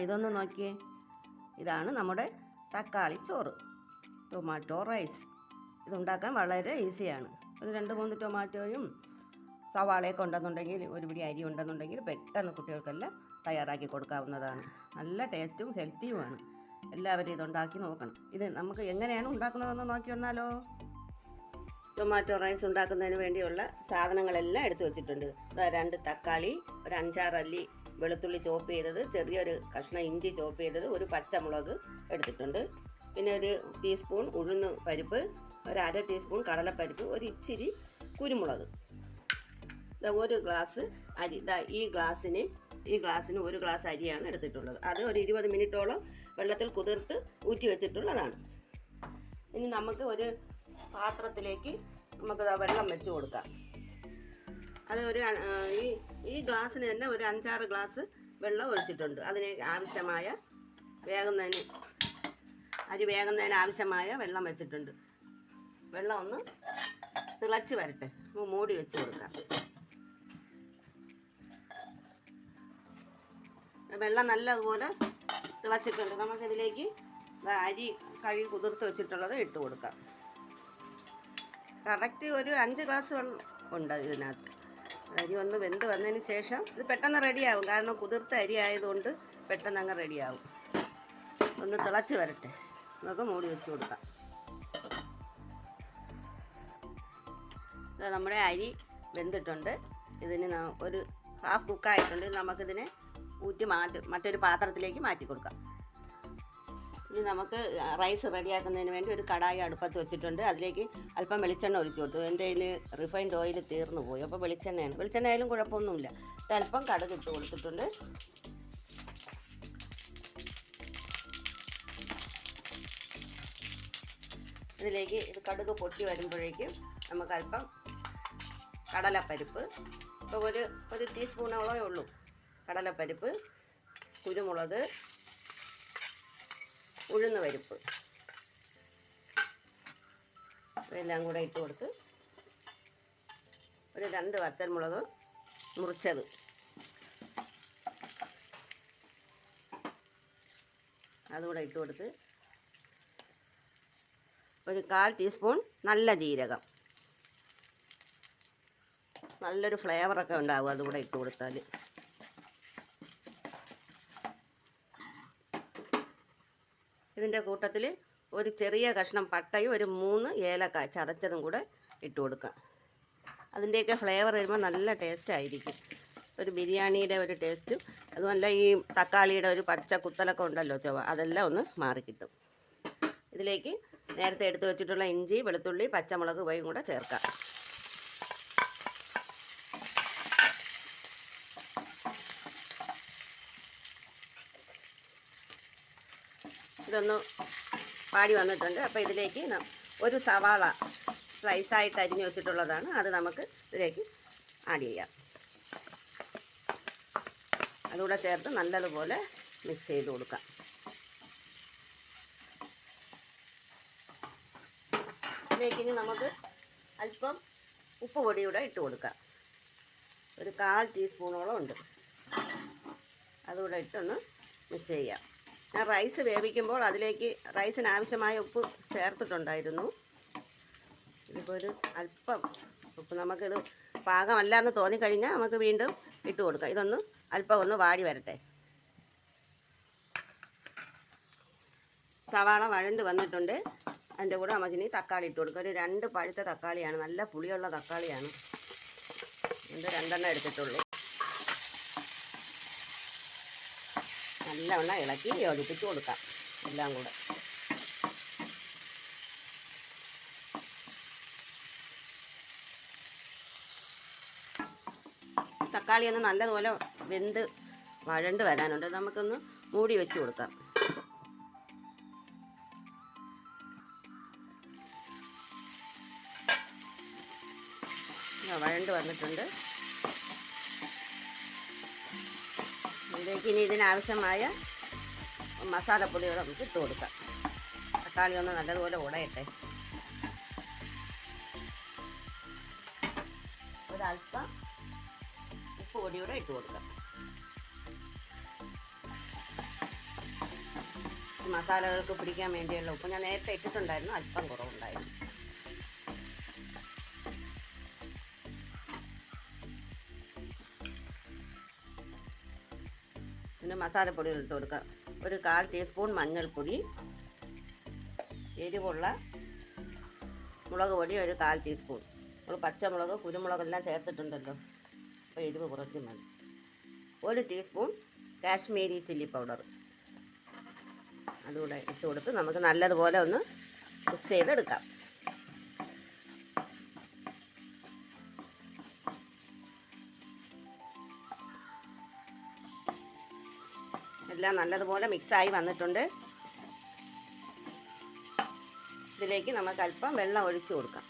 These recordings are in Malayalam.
ഇതൊന്ന് നോക്കിയേ. ഇതാണ് നമ്മുടെ തക്കാളി ചോറ്. Tomato rice. ഇതുണ്ടാക്കാൻ വളരെ ഈസിയാണ്. ഒരു രണ്ട് മൂന്ന് ടൊമാറ്റോയും സവാളയൊക്കെ ഉണ്ടെന്നുണ്ടെങ്കിൽ ഒരു പിടി അരി ഉണ്ടെന്നുണ്ടെങ്കിൽ പെട്ടെന്ന് കുട്ടികൾക്കെല്ലാം തയ്യാറാക്കി കൊടുക്കാവുന്നതാണ്. നല്ല ടേസ്റ്റും ഹെൽത്തിയുമാണ്. എല്ലാവരും ഇതുണ്ടാക്കി നോക്കണം. ഇത് നമുക്ക് എങ്ങനെയാണ് ഉണ്ടാക്കുന്നതെന്ന് നോക്കി വന്നാലോ? ടൊമാറ്റോ റൈസ് ഉണ്ടാക്കുന്നതിന് വേണ്ടിയുള്ള സാധനങ്ങളെല്ലാം എടുത്തു വെച്ചിട്ടുണ്ട്. രണ്ട് തക്കാളി ഒരു അഞ്ചാറ് അല്ലി വെളുത്തുള്ളി ചോപ്പ് ചെയ്തത് ചെറിയൊരു കഷ്ണം ഇഞ്ചി ചോപ്പ് ചെയ്തത് ഒരു പച്ചമുളക് എടുത്തിട്ടുണ്ട്. പിന്നെ ഒരു ടീസ്പൂൺ ഉഴുന്ന് പരിപ്പ് ഒരു അര ടീസ്പൂൺ കടലപ്പരിപ്പ് ഒരു ഇച്ചിരി കുരുമുളക്. ഒരു ഗ്ലാസ് അരി ഇതാ ഈ ഗ്ലാസ്സിന് ഈ ഗ്ലാസ്സിന് ഒരു ഗ്ലാസ് അരിയാണ് എടുത്തിട്ടുള്ളത്. അത് ഒരു ഇരുപത് മിനിറ്റോളം വെള്ളത്തിൽ കുതിർത്ത് ഊറ്റി വെച്ചിട്ടുള്ളതാണ്. ഇനി നമുക്ക് ഒരു പാത്രത്തിലേക്ക് നമുക്ക് വെള്ളം വെച്ച് കൊടുക്കാം. അത് ഒരു ഈ ഈ ഗ്ലാസ്സിന് തന്നെ ഒരു അഞ്ചാറ് ഗ്ലാസ് വെള്ളം ഒഴിച്ചിട്ടുണ്ട്. അതിന് ആവശ്യമായ വേകുന്നതിന് അരി വേകുന്നതിന് ആവശ്യമായ വെള്ളം വെച്ചിട്ടുണ്ട്. വെള്ളം ഒന്ന് തിളച്ച് വരട്ടെ. മൂടി വെച്ച് കൊടുക്കാം. വെള്ളം നല്ലതുപോലെ തിളച്ചിട്ടുണ്ട്. നമുക്കിതിലേക്ക് അരി കഴുകി കുതിർത്ത് വെച്ചിട്ടുള്ളത് ഇട്ട് കൊടുക്കാം. കറക്റ്റ് ഒരു അഞ്ച് ഗ്ലാസ് വെള്ളം ഉണ്ട് ഇതിനകത്ത്. അരി ഒന്ന് വെന്ത് വന്നതിന് ശേഷം ഇത് പെട്ടെന്ന് റെഡിയാവും. കാരണം കുതിർത്ത അരി ആയതുകൊണ്ട് പെട്ടെന്ന് അങ്ങ് റെഡിയാവും. ഒന്ന് തിളച്ച് വരട്ടെ. നമുക്ക് മൂടി വെച്ച് കൊടുക്കാം. നമ്മുടെ അരി വെന്തിട്ടുണ്ട്. ഇതിന് ഒരു ഹാഫ് കുക്കായിട്ടുണ്ട് നമുക്കിതിനെ ഊറ്റി മാറ്റി മറ്റൊരു പാത്രത്തിലേക്ക് മാറ്റി കൊടുക്കാം. ഇനി നമുക്ക് റൈസ് റെഡിയാക്കുന്നതിന് വേണ്ടി ഒരു കടായി അടുപ്പത്ത് വെച്ചിട്ടുണ്ട്. അതിലേക്ക് അല്പം വെളിച്ചെണ്ണ ഒഴിച്ചു കൊടുത്തു. എന്റെ കയ്യിൽ റിഫൈൻഡ് ഓയിൽ തീർന്നു പോയി. അപ്പോൾ വെളിച്ചെണ്ണയാണ്. വെളിച്ചെണ്ണ ആയാലും കുഴപ്പമൊന്നുമില്ല അല്പം കടുക് ഇട്ട് കൊടുത്തിട്ടുണ്ട്. ഇതിലേക്ക് ഇത് കടുക് പൊട്ടി വരുമ്പോഴേക്കും നമുക്ക് അല്പം കടലപ്പരിപ്പ്. ഇപ്പോൾ ഒരു ഒരു ടീസ്പൂണോളേ ഉള്ളൂ കടലപ്പരിപ്പ് കുരുമുളക് ഉഴുന്ന് പരിപ്പ്. ഇതെല്ലാം കൂടെ ഇട്ട് കൊടുത്ത് ഒരു രണ്ട് വത്തൽമുളക് മുറിച്ചത്. അതുകൂടെ ഇട്ട് കൊടുത്ത് ഒരു കാൽ ടീസ്പൂൺ നല്ല ജീരകം. നല്ലൊരു ഫ്ലേവറൊക്കെ ഉണ്ടാവും അതുകൂടെ ഇട്ട് കൊടുത്താൽ ഇതിന്റെ കൂട്ടത്തിൽ ഒരു ചെറിയ കഷ്ണം പട്ടയും ഒരു മൂന്ന് ഏലക്ക ചതച്ചതും കൂടെ ഇട്ട് കൊടുക്കാം. അതിന്റെയൊക്കെ ഫ്ലേവർ വരുമ്പോൾ നല്ല ടേസ്റ്റ് ആയിരിക്കും. ഒരു ബിരിയാണിയുടെ ഒരു ടേസ്റ്റും അതുമല്ല ഈ തക്കാളിയുടെ ഒരു പച്ച കുത്തലൊക്കെ ഉണ്ടല്ലോ ചൊവ്വ അതെല്ലാം ഒന്ന് മാറിക്കിട്ടും ഇതിലേക്ക് നേരത്തെ എടുത്തു വെച്ചിട്ടുള്ള ഇഞ്ചി വെളുത്തുള്ളി പച്ചമുളക് ഇവയും കൂടെ ചേർക്കാം. ഇതൊന്ന് പാടി വന്നിട്ടുണ്ട്. അപ്പോൾ ഇതിലേക്ക് ഒരു സവാള സ്ലൈസായിട്ട് അരിഞ്ഞു വെച്ചിട്ടുള്ളതാണ്. അത് നമുക്ക് ഇതിലേക്ക് ആഡ് ചെയ്യാം. അതുകൂടെ ചേർത്ത് നല്ലതുപോലെ മിക്സ് ചെയ്ത് കൊടുക്കാം. ഇതിലേക്ക് ഇനി നമുക്ക് അല്പം ഉപ്പ് പൊടി കൂടെ ഇട്ട് കൊടുക്കാം. ഒരു കാൽ ടീസ്പൂണോളം ഉണ്ട്. അതുകൂടെ ഇട്ടൊന്ന് മിക്സ് ചെയ്യാം. ഞാൻ റൈസ് വേവിക്കുമ്പോൾ അതിലേക്ക് റൈസിന് ആവശ്യമായ ഉപ്പ് ചേർത്തിട്ടുണ്ടായിരുന്നു. ഇതിപ്പോൾ ഒരു അല്പം ഉപ്പ് നമുക്കിത് പാകമല്ല എന്ന് തോന്നിക്കഴിഞ്ഞാൽ നമുക്ക് വീണ്ടും ഇട്ട് കൊടുക്കാം. ഇതൊന്ന് അല്പം ഒന്ന് വാടി വരട്ടെ. സവാള വഴണ്ട് വന്നിട്ടുണ്ട്. അതിന്റെ കൂടെ നമുക്കിനി തക്കാളി ഇട്ട് കൊടുക്കാം. ഒരു രണ്ട് പഴുത്ത തക്കാളിയാണ്. നല്ല പുളിയുള്ള തക്കാളിയാണ്. ഇത് രണ്ടെണ്ണം എടുത്തിട്ടുള്ളൂ. നല്ലവണ്ണം ഇളക്കി യോജിപ്പിച്ച് കൊടുക്കാം എല്ലാം കൂടെ. തക്കാളി ഒന്ന് നല്ലതുപോലെ വെന്ത് വഴണ്ട് വരാനുണ്ട്. നമുക്കൊന്ന് മൂടി വെച്ച് കൊടുക്കാം. വഴണ്ട് വന്നിട്ടുണ്ട്. ഇതിലേക്ക് ഇനി ഇതിനാവശ്യമായ മസാലപ്പൊടികൾ നമുക്ക് ഇട്ട് കൊടുക്കാം. തക്കാളി ഒന്ന് നല്ലതുപോലെ ഉടയട്ടെ. ഒരല്പം ഉപ്പ് പൊടി കൂടെ ഇട്ട് കൊടുക്കാം. മസാലകൾക്ക് പിടിക്കാൻ വേണ്ടിയുള്ള ഉപ്പ് ഞാൻ നേരത്തെ ഇട്ടിട്ടുണ്ടായിരുന്നു അല്പം കുറവുണ്ടായിരുന്നു. പിന്നെ മസാലപ്പൊടികൾ ഇട്ട് കൊടുക്കാം. ഒരു കാൽ ടീസ്പൂൺ മഞ്ഞൾപ്പൊടി എരിവുള്ള മുളക് പൊടി ഒരു കാൽ ടീസ്പൂൺ നമ്മൾ പച്ചമുളക് കുരുമുളകെല്ലാം ചേർത്തിട്ടുണ്ടല്ലോ. അപ്പോൾ എരിവ് കുറച്ച് മതി. ഒരു ടീസ്പൂൺ കാശ്മീരി ചില്ലി പൗഡർ. അതുകൂടെ ഇട്ട് കൊടുത്ത് നമുക്ക് നല്ലതുപോലെ ഒന്ന് മിക്സ് ചെയ്തെടുക്കാം. എല്ലാം നല്ലതുപോലെ മിക്സായി വന്നിട്ടുണ്ട്. ഇതിലേക്ക് നമുക്ക് അല്പം വെള്ളം ഒഴിച്ചു കൊടുക്കാം.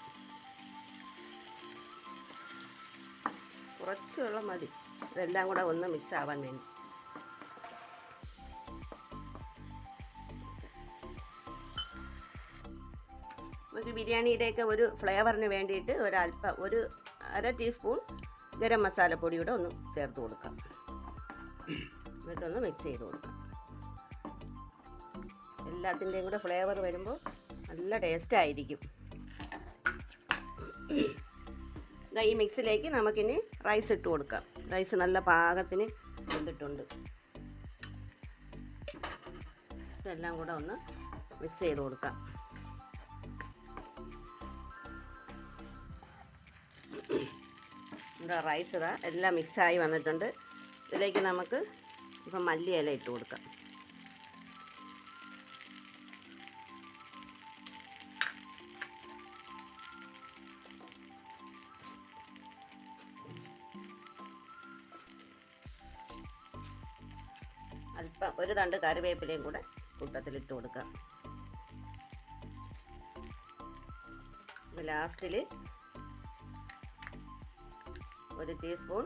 കുറച്ച് വെള്ളം മതി. ഇതെല്ലാം കൂടെ ഒന്ന് മിക്സ് ആവാൻ വേണ്ടി. നമുക്ക് ബിരിയാണിയുടെയൊക്കെ ഒരു ഫ്ലേവറിന് വേണ്ടിയിട്ട് ഒരല്പം ഒരു അര ടീസ്പൂൺ ഗരം മസാലപ്പൊടിയുടെ ഒന്ന് ചേർത്ത് കൊടുക്കാം. എന്നിട്ടൊന്ന് മിക്സ് ചെയ്ത് കൊടുക്കാം. എല്ലാത്തിന്റെയും കൂടെ ഫ്ലേവർ വരുമ്പോൾ നല്ല ടേസ്റ്റ് ആയിരിക്കും. ഈ മിക്സിലേക്ക് നമുക്കിനി റൈസ് ഇട്ട് കൊടുക്കാം. റൈസ് നല്ല പാകത്തിന് വെന്തിട്ടുണ്ട്. എല്ലാം കൂടെ ഒന്ന് മിക്സ് ചെയ്ത് കൊടുക്കാം. എന്താ റൈസ് ഇതാ എല്ലാം മിക്സായി വന്നിട്ടുണ്ട്. ഇതിലേക്ക് നമുക്ക് ഇപ്പം മല്ലിയില ഇട്ട് കൊടുക്കാം. അല്പം ഒരു തണ്ട് കറിവേപ്പിലയും കൂടെ കൂട്ടത്തിലിട്ട് കൊടുക്കാം. ലാസ്റ്റിൽ ഒരു ടീസ്പൂൺ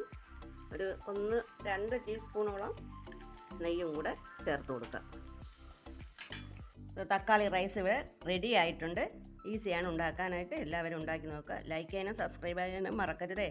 ഒരു ഒന്ന് രണ്ട് ടീസ്പൂണോളം നെയ്യും കൂടെ ചേർത്ത് കൊടുക്കാം തക്കാളി റൈസ് ഇവിടെ റെഡി ആയിട്ടുണ്ട്. ഈസിയാണ് ഉണ്ടാക്കാനായിട്ട്. എല്ലാവരും ഉണ്ടാക്കി നോക്കുക. ലൈക്ക് ചെയ്യാനും സബ്സ്ക്രൈബ് ചെയ്യാനും മറക്കരുതേ.